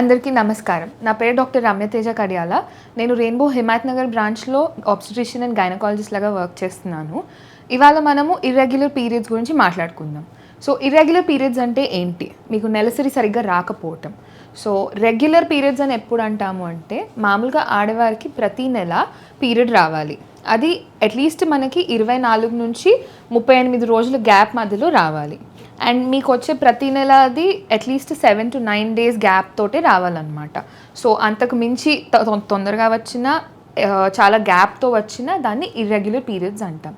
అందరికీ నమస్కారం. నా పేరు డాక్టర్ రమ్యతేజ కడియాల. నేను రెయిన్బో హిమాయత్ నగర్ బ్రాంచ్లో ఆబ్స్ట్రిషియన్ అండ్ గైనకాలజిస్ట్ లాగా వర్క్ చేస్తున్నాను. ఇవాళ మనము ఇర్రెగ్యులర్ పీరియడ్స్ గురించి మాట్లాడుకుందాం. సో ఇర్రెగ్యులర్ పీరియడ్స్ అంటే ఏంటి? మీకు నెలసరి సరిగ్గా రాకపోవటం. సో రెగ్యులర్ పీరియడ్స్ అని ఎప్పుడు అంటాము అంటే మామూలుగా ఆడవారికి ప్రతి నెల పీరియడ్ రావాలి. అది అట్లీస్ట్ మనకి ఇరవై నాలుగు నుంచి ముప్పై ఎనిమిది రోజుల గ్యాప్ మధ్యలో రావాలి. అండ్ మీకు వచ్చే ప్రతి నెల అది at least seven to nine days gap తోటి రావాలన్నమాట. సో అంతకు మించి తొ- తొందరగా వచ్చిన చాలా గ్యాప్తో వచ్చిన దాన్ని ఇర్రెగ్యులర్ పీరియడ్స్ అంటాం.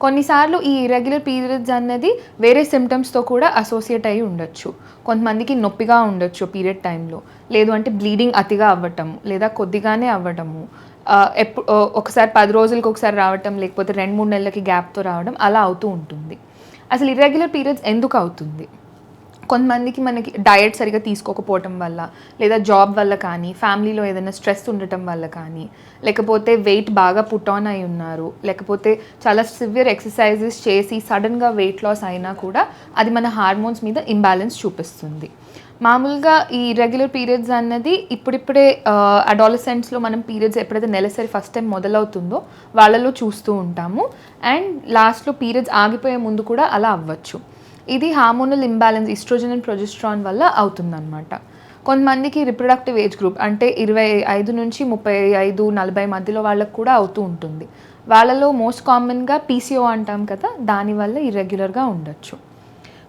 కొన్నిసార్లు ఈ ఇర్రెగ్యులర్ పీరియడ్స్ అన్నది వేరే సిమ్టమ్స్తో కూడా అసోసియేట్ అయి ఉండొచ్చు. కొంతమందికి నొప్పిగా ఉండొచ్చు పీరియడ్ టైంలో లేదు అంటే బ్లీడింగ్ అతిగా అవ్వటము లేదా కొద్దిగానే అవ్వటము ఎప్పుడు ఒకసారి పది రోజులకి ఒకసారి రావటం లేకపోతే రెండు మూడు నెలలకి గ్యాప్తో రావడం అలా అవుతూ ఉంటుంది. అసలు ఇర్రెగ్యులర్ పీరియడ్స్ ఎందుకు అవుతుంది? కొంతమందికి మనకి డయట్ సరిగా తీసుకోకపోవటం వల్ల లేదా జాబ్ వల్ల కానీ ఫ్యామిలీలో ఏదైనా స్ట్రెస్ ఉండటం వల్ల కానీ లేకపోతే వెయిట్ బాగా పుట్ ఆన్ అయి ఉన్నారు లేకపోతే చాలా సివియర్ ఎక్సర్సైజెస్ చేసి సడన్గా వెయిట్ లాస్ అయినా కూడా అది మన హార్మోన్స్ మీద ఇంబ్యాలెన్స్ చూపిస్తుంది. మామూలుగా ఈ రెగ్యులర్ పీరియడ్స్ అన్నది ఇప్పుడిప్పుడే అడాలసెంట్స్లో మనం పీరియడ్స్ ఎప్పుడైతే నెలసరి ఫస్ట్ టైం మొదలవుతుందో వాళ్ళలో చూస్తూ ఉంటాము. అండ్ లాస్ట్లో పీరియడ్స్ ఆగిపోయే ముందు కూడా అలా అవ్వచ్చు. ఇది hormonal imbalance oestrogen and progesterone వల్ల అవుతుందన్నమాట. కొంతమందికి రిప్రొడక్టివ్ ఏజ్ గ్రూప్ అంటే ఇరవై ఐదు నుంచి ముప్పై ఐదు నలభై మధ్యలో వాళ్ళకు కూడా అవుతూ ఉంటుంది. వాళ్ళలో మోస్ట్ కామన్గా పీసీఓ అంటాం కదా దానివల్ల ఇర్రెగ్యులర్గా ఉండొచ్చు.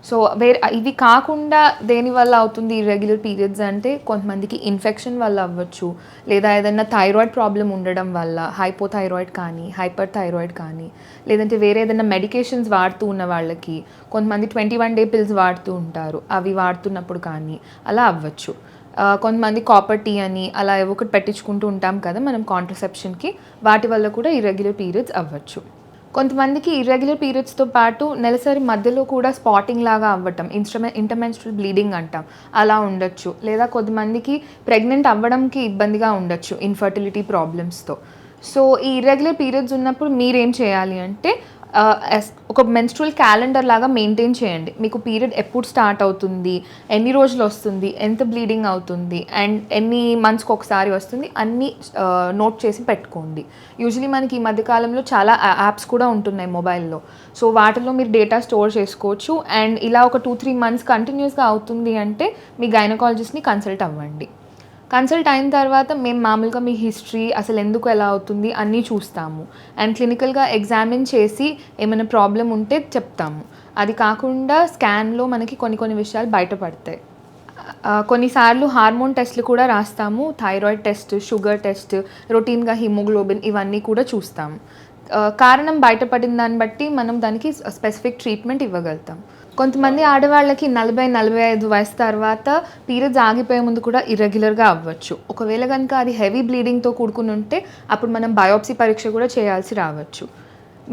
సో వేరే ఇవి కాకుండా దేని వల్ల అవుతుంది ఇర్రెగ్యులర్ పీరియడ్స్ అంటే కొంతమందికి ఇన్ఫెక్షన్ వల్ల అవ్వచ్చు. లేదా ఏదైనా థైరాయిడ్ ప్రాబ్లం ఉండడం వల్ల హైపోథైరాయిడ్ కానీ హైపర్ థైరాయిడ్ కానీ లేదంటే వేరే ఏదైనా మెడికేషన్స్ వాడుతూ ఉన్న వాళ్ళకి కొంతమంది ట్వంటీ వన్ డే పిల్స్ వాడుతూ ఉంటారు. అవి వాడుతున్నప్పుడు కానీ అలా అవ్వచ్చు. కొంతమంది కాపర్ టీ అని అలా ఏవో ఒకటి పెట్టించుకుంటూ ఉంటాం కదా మనం కాంట్రసెప్షన్కి వాటి వల్ల కూడా ఇర్రెగ్యులర్ పీరియడ్స్ అవ్వచ్చు. కొంతమందికి ఇర్రెగ్యులర్ పీరియడ్స్తో పాటు నెలసరి మధ్యలో కూడా స్పాటింగ్ లాగా అవ్వటం ఇన్స్ట్రమె ఇంటర్మెన్స్ట్రల్ బ్లీడింగ్ అంటాం. అలా ఉండొచ్చు. లేదా కొంతమందికి ప్రెగ్నెంట్ అవ్వడంకి ఇబ్బందిగా ఉండొచ్చు ఇన్ఫర్టిలిటీ ప్రాబ్లమ్స్తో సో ఈ ఇర్రెగ్యులర్ పీరియడ్స్ ఉన్నప్పుడు మీరేం చేయాలి అంటే ఒక మెన్స్ట్రువల్ క్యాలెండర్ లాగా మెయింటైన్ చేయండి. మీకు పీరియడ్ ఎప్పుడు స్టార్ట్ అవుతుంది ఎన్ని రోజులు వస్తుంది ఎంత బ్లీడింగ్ అవుతుంది అండ్ ఎన్ని మంత్స్కి ఒకసారి వస్తుంది అన్నీ నోట్ చేసి పెట్టుకోండి. యూజువలీ మనకి ఈ మధ్యకాలంలో చాలా యాప్స్ కూడా ఉంటున్నాయి మొబైల్లో సో వాటిలో మీరు డేటా స్టోర్ చేసుకోవచ్చు. అండ్ ఇలా ఒక టూ త్రీ మంత్స్ కంటిన్యూస్గా అవుతుంది అంటే మీ గైనకాలజిస్ట్ని కన్సల్ట్ అవ్వండి. కన్సల్ట్ అయిన తర్వాత మేము మామూలుగా మీ హిస్టరీ అసలు ఎందుకు ఎలా అవుతుంది అన్నీ చూస్తాము. అండ్ క్లినికల్గా ఎగ్జామిన్ చేసి ఏమైనా ప్రాబ్లం ఉంటే చెప్తాము. అది కాకుండా స్కాన్లో మనకి కొన్ని కొన్ని విషయాలు బయటపడతాయి. కొన్నిసార్లు హార్మోన్ టెస్ట్లు కూడా రాస్తాము. థైరాయిడ్ టెస్ట్ షుగర్ టెస్ట్ రొటీన్గా హిమోగ్లోబిన్ ఇవన్నీ కూడా చూస్తాము. కారణం బయటపడిన దాన్ని బట్టి మనం దానికి స్పెసిఫిక్ ట్రీట్మెంట్ ఇవ్వగలుగుతాం. కొంతమంది ఆడవాళ్ళకి నలభై నలభై ఐదు వయసు తర్వాత పీరియడ్స్ ఆగిపోయే ముందు కూడా ఇర్రెగ్యులర్గా అవ్వచ్చు. ఒకవేళ కనుక అది హెవీ బ్లీడింగ్తో కూడుకుని ఉంటే అప్పుడు మనం బయోప్సీ పరీక్ష కూడా చేయాల్సి రావచ్చు.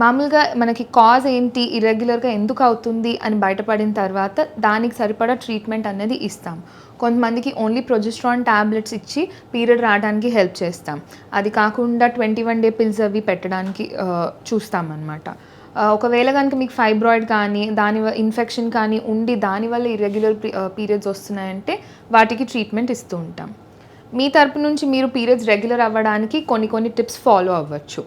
మామూలుగా మనకి కాజ్ ఏంటి ఇర్రెగ్యులర్గా ఎందుకు అవుతుంది అని బయటపడిన తర్వాత దానికి సరిపడా ట్రీట్మెంట్ అనేది ఇస్తాం. కొంతమందికి ఓన్లీ ప్రొజెస్ట్రాన్ ట్యాబ్లెట్స్ ఇచ్చి పీరియడ్ రావడానికి హెల్ప్ చేస్తాం. అది కాకుండా ట్వంటీ వన్ డే పిల్స్ అవి పెట్టడానికి చూస్తామన్నమాట. ఒకవేళ కనుక మీకు ఫైబ్రాయిడ్ కానీ దాని ఇన్ఫెక్షన్ కానీ ఉండి దానివల్ల ఇర్రెగ్యులర్ పీరియడ్స్ వస్తున్నాయంటే వాటికి ట్రీట్మెంట్ ఇస్తూ ఉంటాం. మీ తరపు నుంచి మీరు పీరియడ్స్ రెగ్యులర్ అవ్వడానికి కొన్ని కొన్ని టిప్స్ ఫాలో అవ్వచ్చు.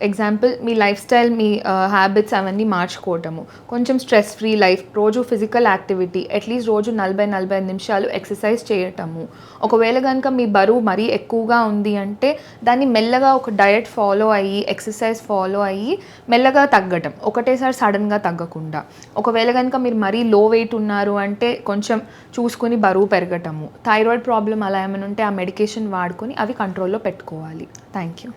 ఎగ్జాంపుల్ మీ లైఫ్ స్టైల్ మీ uh, హ్యాబిట్స్ అవన్నీ మార్చుకోవటము. కొంచెం స్ట్రెస్ ఫ్రీ లైఫ్ రోజు ఫిజికల్ యాక్టివిటీ అట్లీస్ట్ రోజు నలభై నలభై నిమిషాలు ఎక్సర్సైజ్ చేయటము. ఒకవేళ కనుక మీ బరువు మరీ ఎక్కువగా ఉంది అంటే దాన్ని మెల్లగా ఒక డయట్ ఫాలో అయ్యి ఎక్సర్సైజ్ ఫాలో అయ్యి మెల్లగా తగ్గటం. ఒకటేసారి సడన్గా తగ్గకుండా. ఒకవేళ కనుక మీరు మరీ లో వెయిట్ ఉన్నారు అంటే కొంచెం చూసుకుని బరువు పెరగటము. థైరాయిడ్ ప్రాబ్లం అలా ఏమైనా ఉంటే ఆ మెడికేషన్ వాడుకొని అవి కంట్రోల్లో పెట్టుకోవాలి. Thank you